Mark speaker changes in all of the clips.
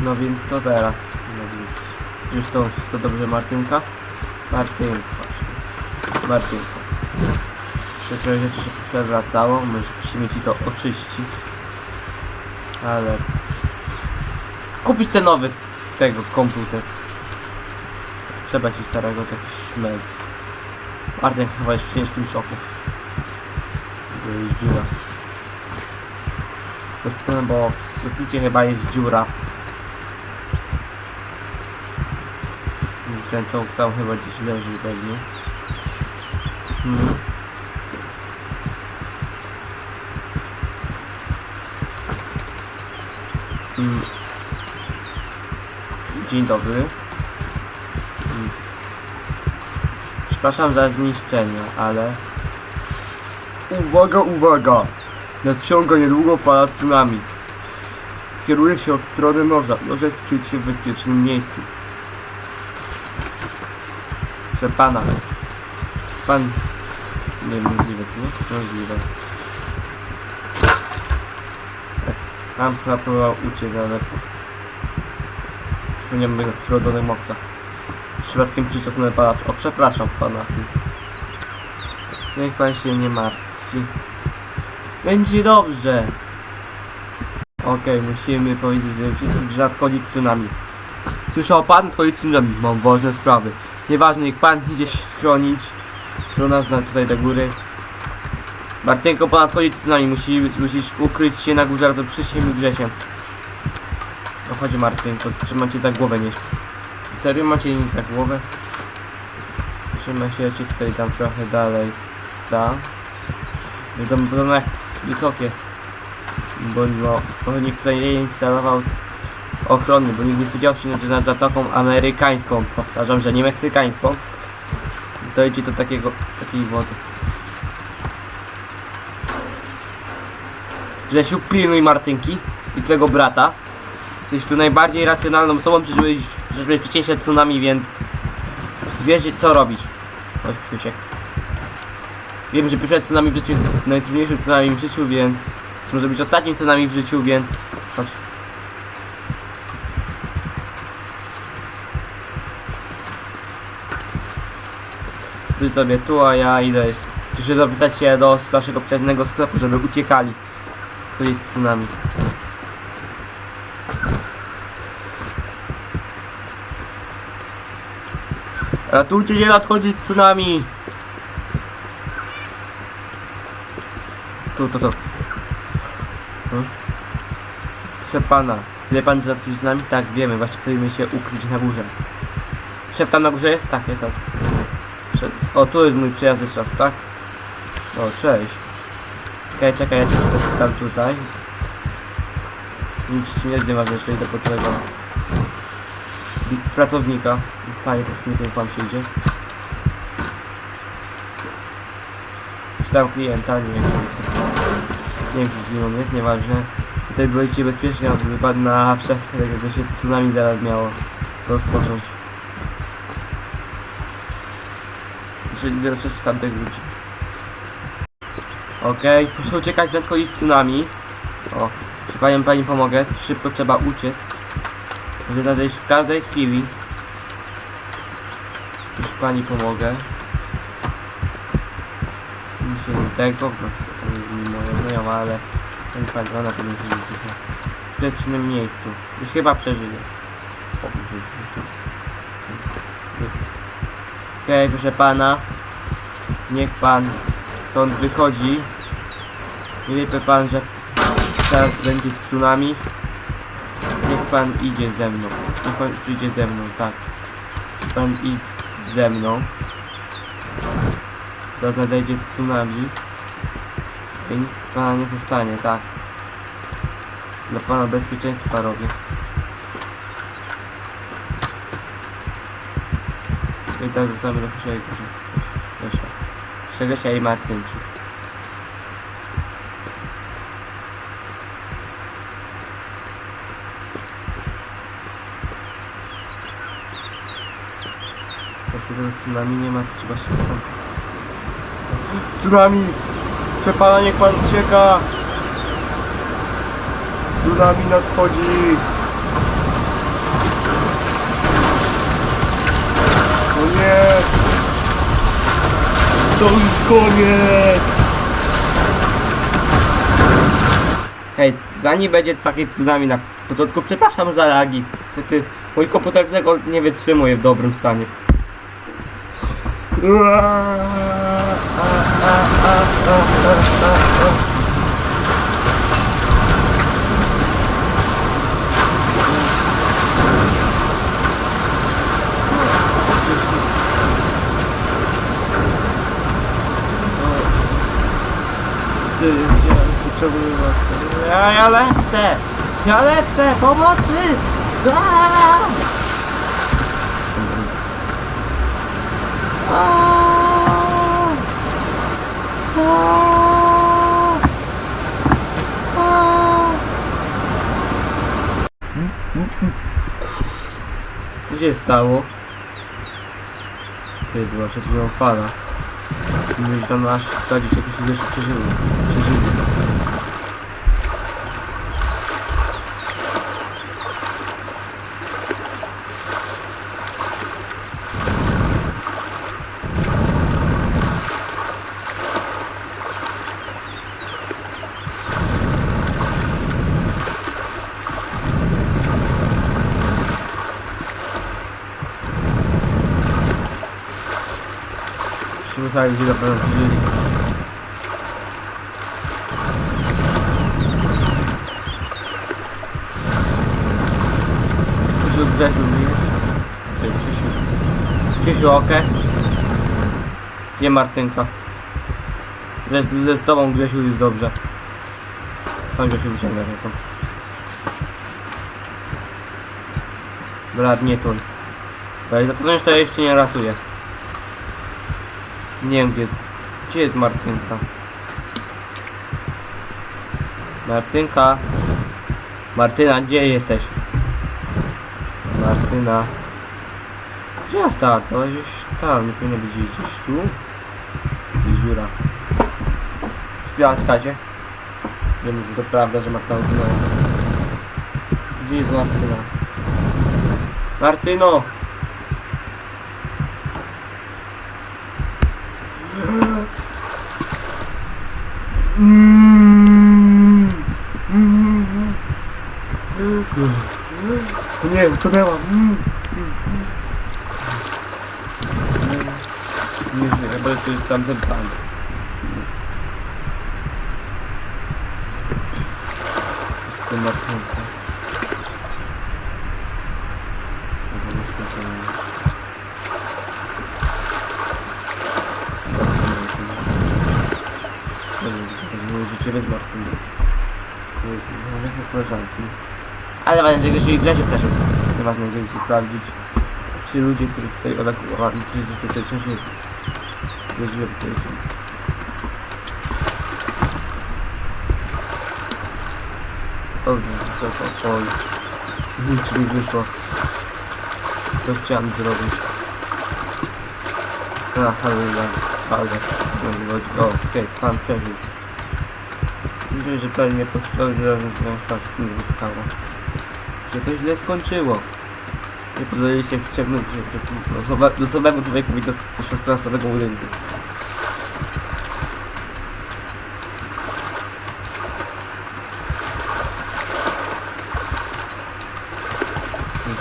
Speaker 1: No więc co teraz? No więc już to wszystko dobrze Martynka? Martynka właśnie. Martynka. Przykre rzeczy się przewracało, my musimy ci to oczyścić. Ale... Kupić ten nowy tego komputer. Trzeba ci starego taki szmelc. Martin chyba jest w ciężkim szoku. Bo jest dziura. Bez- Bo w suficie chyba jest dziura. Ten czołg tam chyba gdzieś leży pewnie. Hmm. Mm. Dzień dobry. Mm. Przepraszam za zniszczenie, ale... Uwaga, uwaga! Nadciąga niedługo fala tsunami. Skieruje się od strony morza. Może skryć się w bezpiecznym miejscu. Proszę pana. Pan... Nie możliwe, co nie? Możliwe. Pan próbował uciec, ale... Spełniam mojego przyrodzonego mopsa. Przypadkiem przyczesnąłem pana... O, przepraszam pana. Niech pan się nie martwi. Będzie dobrze. Okej, musimy powiedzieć, że wszystkich, że nadchodzi tsunami. Słyszał pan? Nadchodzi tsunami. Mam ważne sprawy. Nieważne, niech pan idzie się schronić. Do nas na tutaj do góry. Martynko, pan nadchodzi tsunami. Musi, musisz ukryć się na górze razem z Krzysiem Grzesiem. No chodź Martynko, trzymam cię za głowę nieść. Serio macie nic za głowę? Trzymaj się, ja cię tutaj tam trochę dalej. No to będą jak wysokie. Bo no, nikt tutaj nie instalował ochrony, bo nikt nie spodziewał się, że nad zatoką amerykańską, powtarzam, że nie meksykańską, dojdzie do takiego, takiej wody. Grzesiu, pilnuj Martynki i twojego brata. Jesteś tu najbardziej racjonalną osobą, przeżyłeś, przeżyłeś wcześniejsze tsunami, więc wiesz co robisz. Chodź Krzysiek. Wiem, że pierwsze tsunami w życiu jest najtrudniejszym tsunami w życiu, więc to może być ostatnim tsunami w życiu, więc chodź. Ty sobie tu, a ja idę zapytać się do naszego przyjaznego sklepu, żeby uciekali. Jest tsunami. Ratujcie się, nadchodzi tsunami! Tu, to, to. Hmm? Proszę pana, wie pan, że nadchodzi tsunami? Tak, wiemy, właśnie próbujemy się ukryć na górze. Szef tam na górze jest? Tak, jest. Prze- O, tu jest mój przyjazny szef, tak? O, cześć. Czekaj, czekaj, ja cię tam tutaj. Nic ci nie jest nieważne, jeszcze idę po twojego pracownika. Panie pracowniku, pan przyjdzie. Czy tam klienta, nie wiem, nie wiem, czy z nim jest, nieważne. Tutaj byliście bezpiecznie, aby wypadł na wszechkę, jakby się tsunami zaraz miało rozpocząć. Jeżeli jeszcze z tamtych ludzi. Okej, proszę uciekać, nadchodzi tsunami. O, czy panią pani pomogę? Szybko trzeba uciec. Może nadejść w każdej chwili. Już pani pomogę. Myślę, że tego, no, moja znajoma, ale ten pani, ona powinna się w bezpiecznym miejscu. Już chyba przeżyje. O, przeżyje. Okej, proszę pana. Niech pan stąd wychodzi. Nie wie pan, że teraz będzie tsunami. Niech pan idzie ze mną. Niech pan przyjdzie ze mną, tak. Pan idź ze mną. Teraz nadejdzie tsunami. I nic z pana nie zostanie, tak. Dla pana bezpieczeństwa robię. I tak wracamy do Krzysiego. Proszę. Krzysia i Martynki. Jeśli tsunami nie ma, to trzeba się tam... Tsunami! Proszę pana, niech pan ucieka! Tsunami nadchodzi! To już koniec! Hej, zanim będzie takie tsunami na początku, przepraszam za lagi. Niestety mój komputer tego nie wytrzymuje w dobrym stanie. Ty, gdzie potrzebuję ja, ja lecę! Ja lecę! Pomocy! Aaa! Aaa! Aaa! Aaa! Co się stało? Ty, była przed chwilą fala. Mówisz tam aż wsadzić jakieś rzeczy przeżyły. Przeżyły. Do pewno przeżyli. Krzysiu, Grzesiu? Ty, Krzysiu. Krzysiu, okej? Gdzie Martynka? Ze, ze z tobą Grzesiu jest dobrze. Tam Grzesiu wyciąga telefon. Brat, nie tuń. Ale to jeszcze nie ratuję. Nie wiem gdzie. Gdzie jest Martynka? Martynka. Martyna, gdzie jesteś? Martyna. Gdzie ona stała? To gdzieś tam, nie powinno być gdzieś tu. Gdzieś dziura. Chwila, czekajcie. Wiem, czy to prawda, że Martyna utknęła. Gdzie jest Martyna? Martyno! Mm. Mm. Nie, utonęłam. Mm. Nie żyję, bo to jest tamten pan. To Martynka. Aha, masz kontrolę. Moje życie bez Martyny. No, jakie koleżanki. Ale ważne, że Grzesiu i Grzesiu też. Nieważne, gdzie chcę sprawdzić. Ci ludzie, którzy tutaj ewakuowali, czy że tutaj nie żyją tutaj są. Dobrze, wysoko, oj. Nic mi wyszło. Co chciałem zrobić. Na Halila, ale O, okej, pan przeżył. Myślę, że pewnie postawił razem z Wąsawskim wyskało. Że to źle skończyło. Nie wciągnąć się człowiekowi do budynku. Nie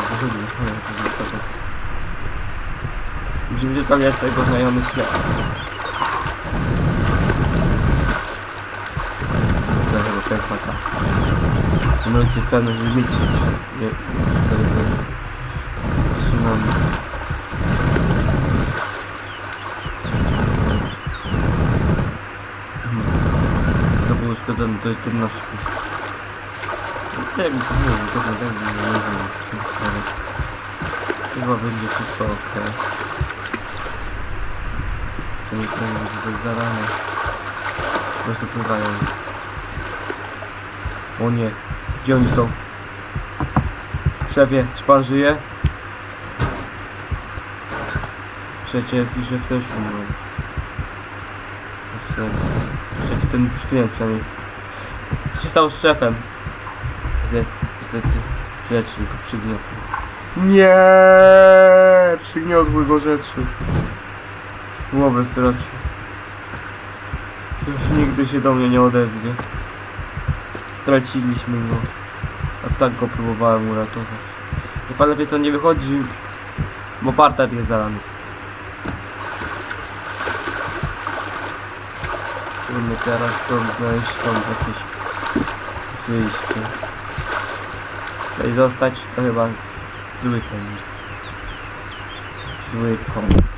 Speaker 1: pochodzą, ale to jest wysoko. Musimy sprawiać swojego znajomy sklep. Tego pechmata. Możecie pewność, że mieć nie, nie, tsunami. To było uszkodzone, to jest ten nasz Nie wiem, co mówię, to nie wiem, nie wiem, ale chyba będzie wszystko ok. To nie powinno być tak zarane. Po prostu pływają. O nie, gdzie oni są? Szefie, czy pan żyje? Przecież piszę w zeszłym roku. Jeszcze ten film przynajmniej. Co się stało z szefem? Niestety rzeczy go przygniotły. Nie, przygniotły go rzeczy. Głowę stracił. Już nigdy się do mnie nie odezwie. Straciliśmy go. A tak go próbowałem uratować. I pan lepiej stąd nie wychodzi, bo parter jest zalany. Musimy teraz to znaleźć stąd jakieś wyjście. Tutaj zostać to chyba zły pomysł. Zły pomysł.